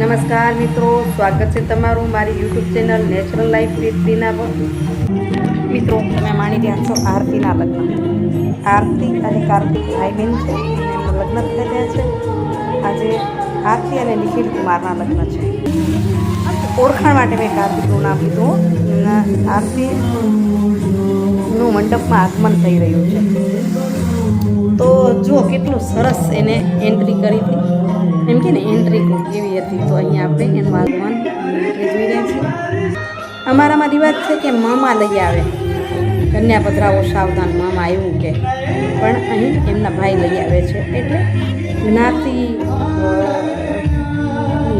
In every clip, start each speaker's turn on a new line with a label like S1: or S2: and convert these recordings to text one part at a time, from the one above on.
S1: નમસ્કાર મિત્રો, સ્વાગત છે તમારું મારી YouTube channel natural life with પર. મિત્રો, તમે માણી રહ્યા છો આરતીના લગ્ન. આરતી અને કાર્તિક ભાઈ બહેન છે, એમના લગ્ન થઈ રહ્યા છે. આજે આરતી અને નિખિલ કુમારના લગ્ન છે. ઓળખાણ માટે મેં કાર્તિકનું નામ લીધું આરતીનું મંડપમાં આગમન થઈ રહ્યું છે. તો જુઓ, કેટલું સરસ એને એન્ટ્રી કરી હતી. એમ કે ને એન્ટ્રી કેવી હતી? તો અહીંયા આપણે એનું આગમન એન્ટ્રી જોઈ રહ્યા છીએ. અમારામાં રિવાજ છે કે મામા લઈ આવે. કન્યા પધરાવો સાવધાન મામા આવ્યું કે. પણ અહીં એમના ભાઈ લઈ આવે છે. એટલે જ્ઞાતિ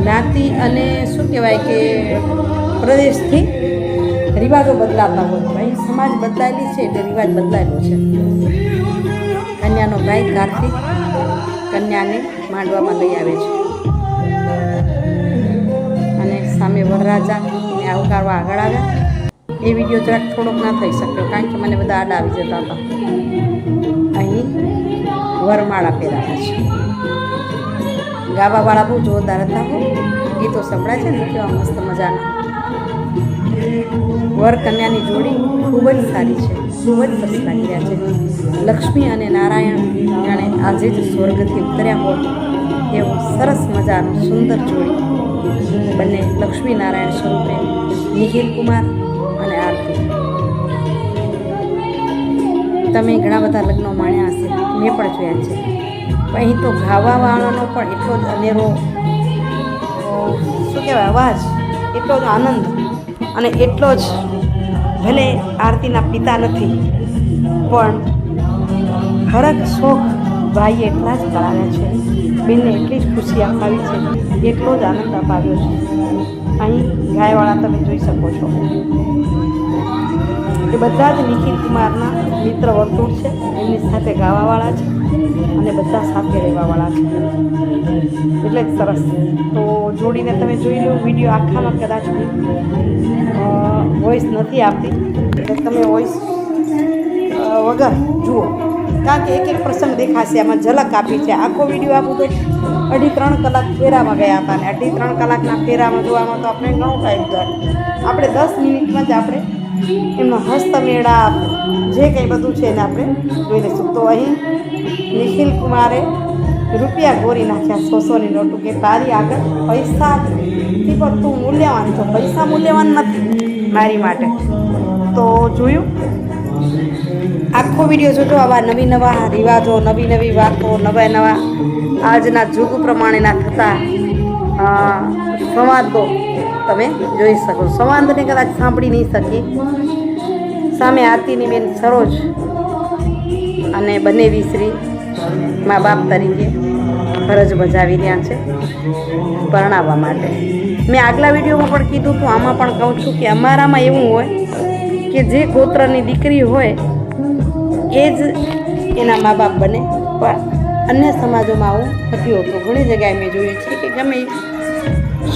S1: જ્ઞાતિ અને શું કહેવાય કે પ્રદેશથી રિવાજો બદલાતા હોય. ભાઈ સમાજ બદલાયેલી છે એટલે રિવાજ બદલાયેલો છે. કન્યાનો ભાઈ કાર્તિક કન્યાને માંડવામાં લઈ આવે છે. અને સામે વરરાજાને આવકારવા આગળ આવ્યા. એ વીડિયો જરાક થોડોક ના થઈ શક્યો, કારણ કે મને બધા આડા આવી જતા હતા. અહીં વરમાળા પહેરાયા છે. ગાવાવાળા બહુ જોરદાર હતા હો. ગીતો સંભળાય છે ને, કેવા મસ્ત મજાના. વર કન્યાની જોડી ખૂબ જ સારી છે, ખૂબ જ સરસ લાગી રહ્યા છે. લક્ષ્મી અને નારાયણ જાણે આજે જ સ્વર્ગથી ઉતર્યા હોય એવું સરસ મજાનું સુંદર જોડી બંને લક્ષ્મી નારાયણ સ્વરૂપે નિખિલ કુમાર અને આરતી. તમે ઘણા બધા લગ્નો માણ્યા હશે, મેં પણ જોયા છે. અહીં તો ગાવાવાળાનો પણ એટલો જ અનેરો શું કહેવાય, અવાજ, એટલો જ આનંદ અને એટલો જ ભલે આરતીના પિતા નથી, પણ હરક શોખ ભાઈએ એટલા જ કરાવ્યા છે. બેનને એટલી જ ખુશી અપાવી છે. એટલો જ આનંદ અપાવ્યો છે. અહીં ગાયવાળા તમે જોઈ શકો છો. એ બધા જ નિખિલ કુમારના મિત્ર વર્તુળ છે. એમની સાથે ગાવાવાળા છે. અને બધા સાથે રહેવાવાળા છે. એટલે જ સરસ. તો જોડીને તમે જોઈ લો, વીડિયો આખામાં કદાચ વોઇસ નથી આપતી એટલે તમે વોઇસ વગર જુઓ. કારણ કે એક એક પ્રસંગ દેખાશે. આમાં ઝલક આપી છે. આખો વીડિયો આપું તો અઢી ત્રણ કલાક ફેરામાં ગયા હતા અને અઢી ત્રણ કલાકના ફેરામાં જોવામાં તો આપણે ઘણો ટાઈમ થાય આપણે દસ મિનિટમાં જ આપણે એમનો હસ્તમેળા જે કંઈ બધું છે એને આપણે જોઈ લઈશું. તો અહીં નિખિલ કુમારે રૂપિયા ગોરી નાખ્યા સોસોની નોટું કે તારી આગળ પૈસા પણ તું મૂલ્યવાન છો. પૈસા મૂલ્યવાન નથી મારી માટે. તો જોયું? આખો વીડિયો જોજો, આવા નવી નવા રિવાજો, નવી નવી વાતો, નવા નવા આજના જુગ પ્રમાણેના થતા સંવાદો. તમે જોઈ શકો. સંવાદને કદાચ સાંભળી નહીં શકી સામે આરતીની બેન સરોજ અને બંને વિશ્રી મા બાપ તરીકે ફરજ બજાવી રહ્યા છે પરણાવવા માટે. મેં આગલા વિડીયોમાં પણ કીધું હતું, આમાં પણ કહું છું કે અમારામાં એવું હોય કે જે ગોત્રની દીકરી હોય એ જ એના મા બાપ બને. પણ અન્ય સમાજોમાં આવું થતું હોતું. ઘણી જગ્યાએ મેં જોયું છે કે ગમે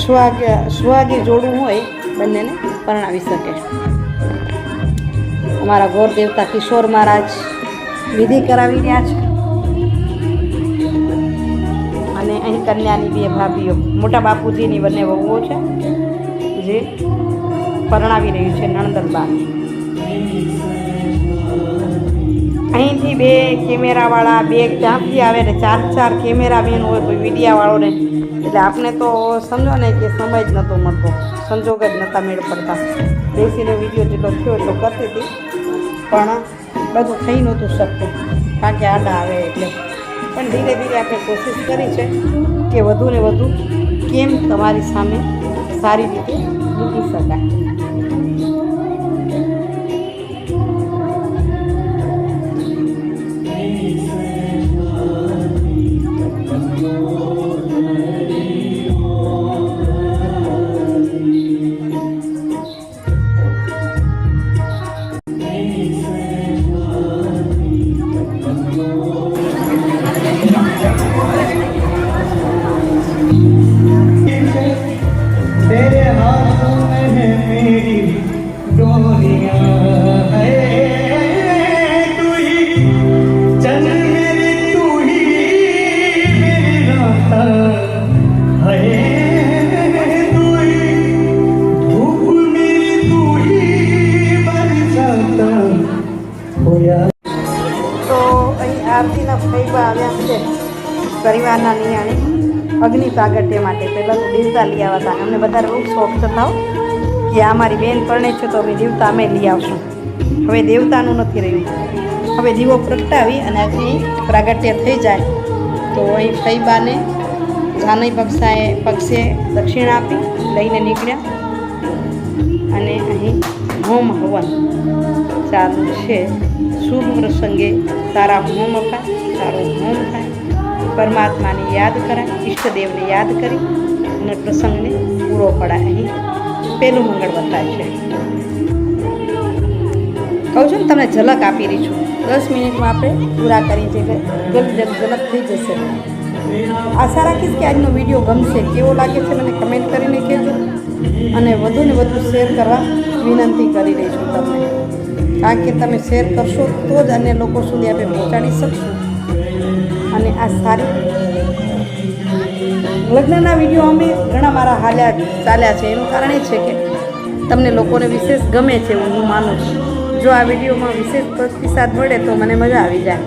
S1: સુહાગ સુહાગી જોડું હોય બંનેને પરણાવી શકે. અમારા ગોર દેવતા કિશોર મહારાજ વિધિ કરાવી રહ્યા છે. અને અહીં કન્યાની બે ભાભીઓ, મોટા બાપુજીની બંને વહુઓ છે, જે પરણાવી રહ્યું છે નણંદરબા અહીંથી બે કેમેરાવાળા, બે ક્યાંથી આવે ને ચાર ચાર કેમેરા બેન હોય કોઈ મીડિયાવાળોને એટલે આપને તો સમજો ને કે સમય જ નહોતો મળતો. સંજોગ જ નહોતા મેળ પડતા. બેસીને વીડિયો જેટલો થયો એટલો કરતી હતી. પણ બધું થઈ નહોતું શકતું. કારણ કે આડા આવે એટલે. પણ ધીરે ધીરે આપણે કોશિશ કરી છે કે વધુ ને વધુ કેમ તમારી સામે સારી રીતે મૂકી શકાય. પ્રાગટ્ય માટે. પહેલાં તો દેવતા લઈ આવ્યા હતા અમને બધા બહુ શોખ થતા કે આ મારી બેન પરણે છે તો અમે દેવતા અમે લઈ આવશું. હવે દેવતાનું નથી રહ્યું. હવે દીવો પ્રગટાવી અને અગ્નિ પ્રાગટ્ય થઈ જાય. તો અહીં ફૈબાને જાનઈ પક્ષાએ પક્ષે દક્ષિણા આપી, લઈને નીકળ્યા. અને અહીં હોમ હવન ચાલુ છે. શુભ પ્રસંગે સારા હોમ અપાય, સારો હોમ થાય. પરમાત્માને યાદ કરાય, ઈષ્ટદેવને યાદ કરી અને પ્રસંગને પૂરો પડાય. અહીં પહેલું મંગળ બતાય છે. કહું છું ને, તમને ઝલક આપી રહી છું. દસ મિનિટમાં આપણે પૂરા કરી છે જલ્દી ઝલક થઈ જશે. આશા રાખીશ કે આજનો વીડિયો ગમશે. કેવો લાગે છે મને કમેન્ટ કરીને કહેજો. અને વધુ ને વધુ શેર કરવા વિનંતી કરી રહી છું તમને. કારણ કે તમે શેર કરશો તો જ અન્ય લોકો સુધી આપણે પહોંચાડી શકશું. અને આ સારી લગ્નના વીડિયો અમે ઘણા મારા હાલ્યા ચાલ્યા છે. એનું કારણ એ છે કે તમને લોકોને વિશેષ ગમે છે હું માનું છું. જો આ વિડીયોમાં વિશેષ પ્રતિસાદ મળે તો મને મજા આવી જાય.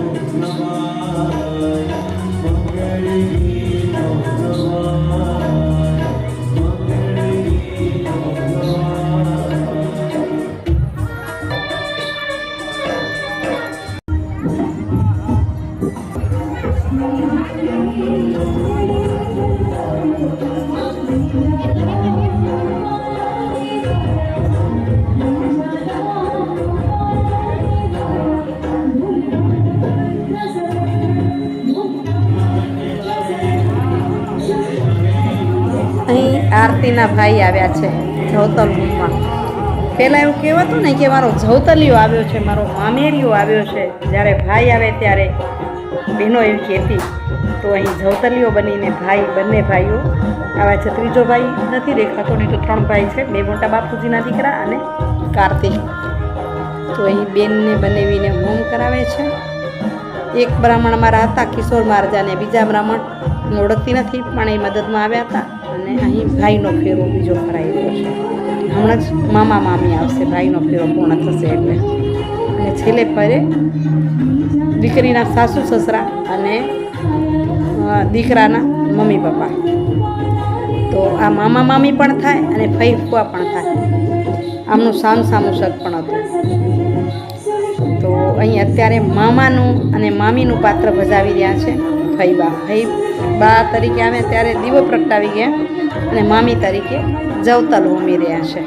S1: આરતીના ભાઈ આવ્યા છે જવતલ રૂમમાં પહેલાં એવું કહેવાતું ને કે મારો જવતલિયો આવ્યો છે, મારો મામેરિયો આવ્યો છે. જ્યારે ભાઈ આવે ત્યારે બહેનો એવી કહેતી તો અહીં જવતલીઓ બનીને ભાઈ, બંને ભાઈઓ. આવ્યા છે ત્રીજો ભાઈ નથી દેખાતો, નહીં તો ત્રણ ભાઈ છે. બે મોટા બાપુજીના દીકરા અને કાર્તિક. તો અહીં બેનને બનાવીને હોમ કરાવે છે. એક બ્રાહ્મણ મારા કિશોર મહારાજાને બીજા બ્રાહ્મણ ઓળખતી નથી, પણ એ મદદમાં આવ્યા હતા. અને અહીં ભાઈનો ફેરો બીજો ભરાઈ ગયો છે. હમણાં જ મામા, મામી આવશે, ભાઈનો ફેરો પૂર્ણ થશે એટલે. અને છેલ્લે પરે દીકરીના સાસુ, સસરા અને દીકરાના મમ્મી પપ્પા. તો આ મામા મામી પણ થાય અને ફઈ ફુવા પણ થાય. આમનું સામ સામું શક પણ હતું. તો અહીં અત્યારે મામાનું અને મામીનું પાત્ર ભજાવી રહ્યા છે ફઈબા ફઈ બા તરીકે આવે ત્યારે દીવો પ્રગટાવી ગયા અને મામી તરીકે જવતલ હોમી રહ્યા છે.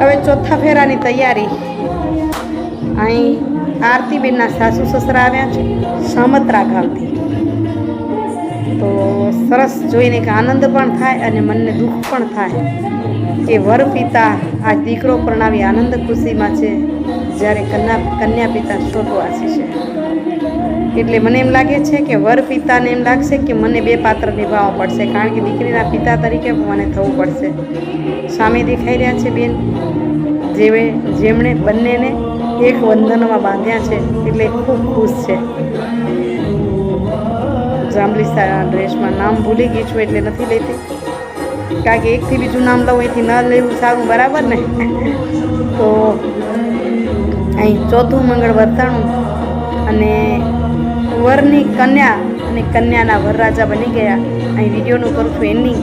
S1: હવે ચોથા ફેરાની તૈયારી. અહીં આરતીબેનના સાસુ સસરા આવ્યા છે, સામત્રા ગામથી. તો સરસ જોઈને કે આનંદ પણ થાય અને મનને દુઃખ પણ થાય. કે વર પિતા આ દીકરો પરણાવી આનંદ ખુશીમાં છે. જ્યારે કન્યા કન્યા પિતા શોકવાસી છે. એટલે મને એમ લાગે છે કે વર પિતાને એમ લાગશે કે મને બે પાત્ર નિભાવવા પડશે, કારણ કે દીકરીના પિતા તરીકે મને થવું પડશે. સામે દેખાઈ રહ્યા છે બેન. જેવે જેમણે બંનેને એક બંધનમાં બાંધ્યા છે, એટલે ખૂબ ખુશ છે. જાંબલી ડ્રેસમાં નામ ભૂલી ગઈ છું એટલે નથી લેતી. કારણ કે એકથી બીજું નામ લઉં, એથી ન લેવું સારું, બરાબર ને? તો અહીં ચોથું મંગળ વર્તાણું અને વરની કન્યા અને કન્યાના વરરાજા બની ગયા. અહીં વિડીયોનું કરું છું એન્ડિંગ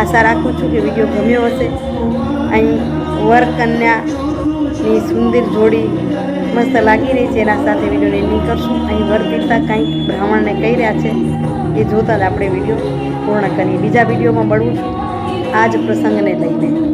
S1: આશા રાખું છું કે વીડિયો ગમ્યો હશે. અહીં વર કન્યાની સુંદર જોડી મસ્ત લાગી રહી છે. એના સાથે વિડીયોને એન્ડિંગ કરશું. અહીં વર પિતા કંઈક બ્રાહ્મણને કહી રહ્યા છે. એ જોતાં જ આપણે વીડિયો પૂર્ણ કરીએ. બીજા વિડીયોમાં મળવું છું. આ જ પ્રસંગને લઈને.